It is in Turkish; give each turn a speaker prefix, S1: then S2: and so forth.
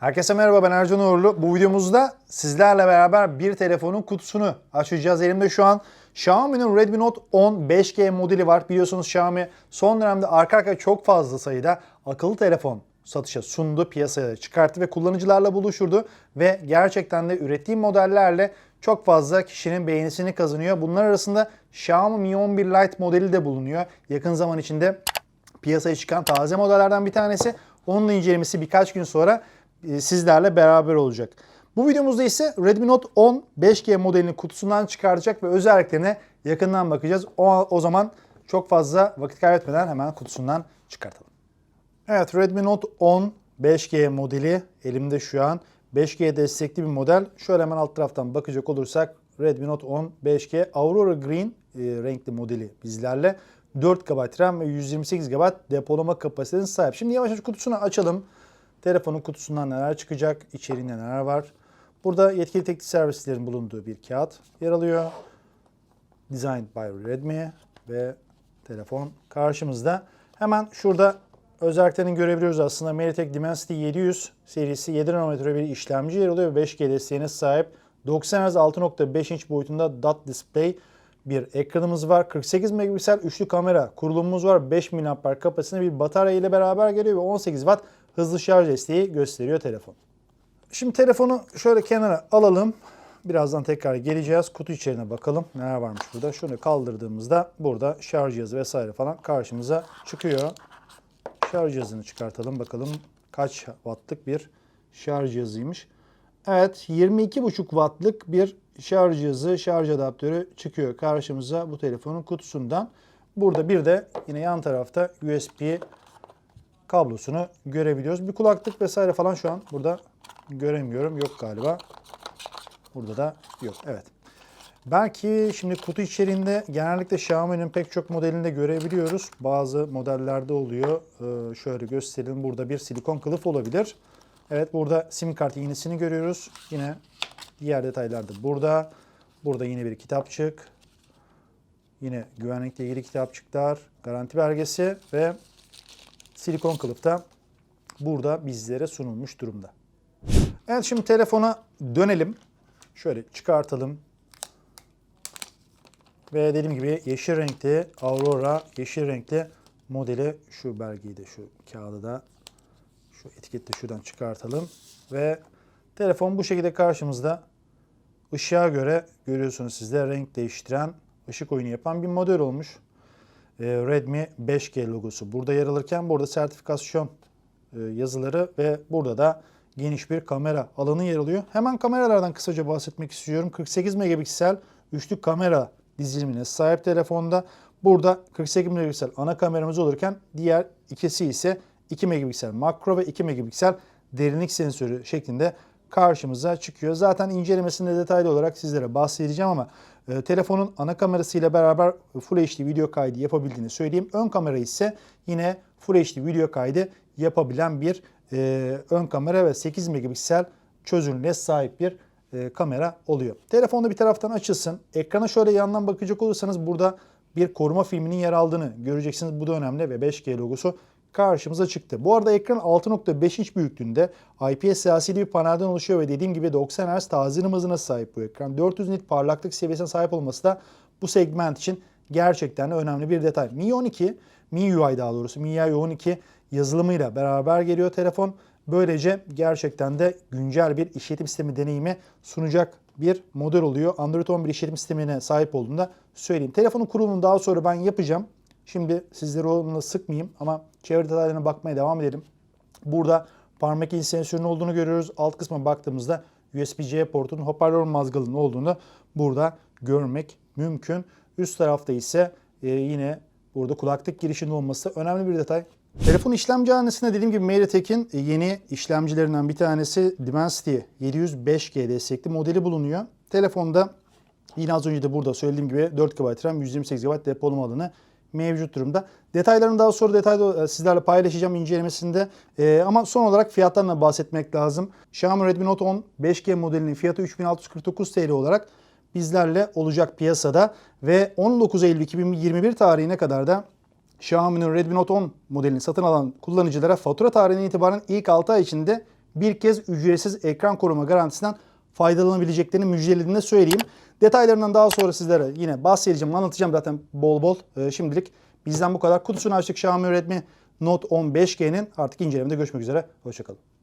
S1: Herkese merhaba ben Ercan Uğurlu. Bu videomuzda sizlerle beraber bir telefonun kutusunu açacağız. Elimde şu an Xiaomi'nin Redmi Note 10 5G modeli var. Biliyorsunuz Xiaomi son dönemde arka arkaya çok fazla sayıda akıllı telefon satışa sundu, piyasaya çıkarttı ve kullanıcılarla buluşturdu. Ve gerçekten de ürettiği modellerle çok fazla kişinin beğenisini kazanıyor. Bunlar arasında Xiaomi Mi 11 Lite modeli de bulunuyor. Yakın zaman içinde piyasaya çıkan taze modellerden bir tanesi. Onun incelemesi birkaç gün sonra sizlerle beraber olacak. Bu videomuzda ise Redmi Note 10 5G modelini kutusundan çıkartacak ve özelliklerine yakından bakacağız. O, o zaman çok fazla vakit kaybetmeden hemen kutusundan çıkartalım. Evet Redmi Note 10 5G modeli elimde şu an. 5G destekli bir model. Şöyle hemen alt taraftan bakacak olursak Redmi Note 10 5G Aurora Green e, renkli modeli bizlerle. 4 GB RAM ve 128 GB depolama kapasitesine sahip. Şimdi yavaş yavaş kutusunu açalım. Telefonun kutusundan neler çıkacak, içeriğinde neler var. Burada yetkili teknik servislerin bulunduğu bir kağıt yer alıyor. Designed by Redmi ve telefon karşımızda. Hemen şurada özelliklerini görebiliyoruz aslında. MediaTek Dimensity 700 serisi 7 nanometre bir işlemci yer alıyor ve 5G desteğine sahip. 90 Hz 6.5 inç boyutunda dot display bir ekranımız var. 48 megapiksel üçlü kamera kurulumumuz var. 5 mAh kapasiteli bir batarya ile beraber geliyor ve 18 Watt hızlı şarj desteği gösteriyor telefon. Şimdi telefonu şöyle kenara alalım. Birazdan tekrar geleceğiz. Kutu içeriğine bakalım. Neler varmış burada. Şunu kaldırdığımızda burada şarj cihazı vesaire falan karşımıza çıkıyor. Şarj cihazını çıkartalım. Bakalım kaç wattlık bir şarj cihazıymış. Evet 22,5 wattlık bir şarj cihazı, şarj adaptörü çıkıyor karşımıza bu telefonun kutusundan. Burada bir de yine yan tarafta USB kablosunu görebiliyoruz. Bir kulaklık vesaire falan şu an burada göremiyorum. Yok galiba. Burada da yok. Evet. Belki şimdi kutu içeriğinde genellikle Xiaomi'nin pek çok modelinde görebiliyoruz. Bazı modellerde oluyor. Ee, şöyle gösterelim. Burada bir silikon kılıf olabilir. Evet burada sim kart iğnesini görüyoruz. Yine diğer detaylar da burada. Burada yine bir kitapçık. Yine güvenlikle ilgili kitapçıklar, garanti belgesi ve silikon kılıf da burada bizlere sunulmuş durumda. Evet şimdi telefona dönelim. Şöyle çıkartalım. Ve dediğim gibi yeşil renkli Aurora yeşil renkli modeli şu belgeyi de şu kağıdı da şu etiketi de şuradan çıkartalım. Ve telefon bu şekilde karşımızda ışığa göre görüyorsunuz sizde renk değiştiren ışık oyunu yapan bir model olmuş. Ee, Redmi 5G logosu burada yer alırken burada sertifikasyon e, yazıları ve burada da geniş bir kamera alanı yer alıyor. Hemen kameralardan kısaca bahsetmek istiyorum. 48 megapiksel üçlü kamera dizilimine sahip telefonda. Burada 48 megapiksel ana kameramız olurken diğer ikisi ise 2 megapiksel makro ve 2 megapiksel derinlik sensörü şeklinde karşımıza çıkıyor. Zaten incelemesinde detaylı olarak sizlere bahsedeceğim ama e, telefonun ana kamerasıyla beraber Full HD video kaydı yapabildiğini söyleyeyim. Ön kamera ise yine Full HD video kaydı yapabilen bir e, ön kamera ve 8 megapiksel çözünürlüğe sahip bir e, kamera oluyor. Telefonda bir taraftan açılsın. Ekrana şöyle yandan bakacak olursanız burada bir koruma filminin yer aldığını göreceksiniz. Bu da önemli ve 5G logosu karşımıza çıktı. Bu arada ekran 6.5 inç büyüklüğünde IPS LCD bir panelden oluşuyor ve dediğim gibi 90 Hz tazelim hızına sahip bu ekran. 400 nit parlaklık seviyesine sahip olması da bu segment için gerçekten önemli bir detay. Mi 12, MIUI daha doğrusu MIUI 12 yazılımıyla beraber geliyor telefon. Böylece gerçekten de güncel bir işletim sistemi deneyimi sunacak bir model oluyor. Android 11 işletim sistemine sahip olduğunda söyleyeyim. Telefonun kurulumunu daha sonra ben yapacağım. Şimdi sizleri onunla sıkmayayım ama çevre detaylarına bakmaya devam edelim. Burada parmak izi sensörünün olduğunu görüyoruz. Alt kısma baktığımızda USB-C portunun hoparlör mazgalının olduğunu burada görmek mümkün. Üst tarafta ise e, yine burada kulaklık girişinin olması önemli bir detay. Telefon işlemci hanesinde dediğim gibi MediaTek'in yeni işlemcilerinden bir tanesi Dimensity 705G destekli modeli bulunuyor. Telefonda yine az önce de burada söylediğim gibi 4 GB RAM 128 GB depolama alanı mevcut durumda. Detaylarını daha sonra detaylı e, sizlerle paylaşacağım incelemesinde. Ee, ama son olarak fiyatlarına bahsetmek lazım. Xiaomi Redmi Note 10 5G modelinin fiyatı 3649 TL olarak bizlerle olacak piyasada ve 19 Eylül 2021 tarihine kadar da Xiaomi'nin Redmi Note 10 modelini satın alan kullanıcılara fatura tarihinden itibaren ilk 6 ay içinde bir kez ücretsiz ekran koruma garantisinden faydalanabileceklerini müjdelediğini söyleyeyim. Detaylarından daha sonra sizlere yine bahsedeceğim, anlatacağım zaten bol bol. Ee, şimdilik bizden bu kadar. Kutusunu açtık Xiaomi Redmi Note 10 5G'nin artık incelemede görüşmek üzere. Hoşçakalın.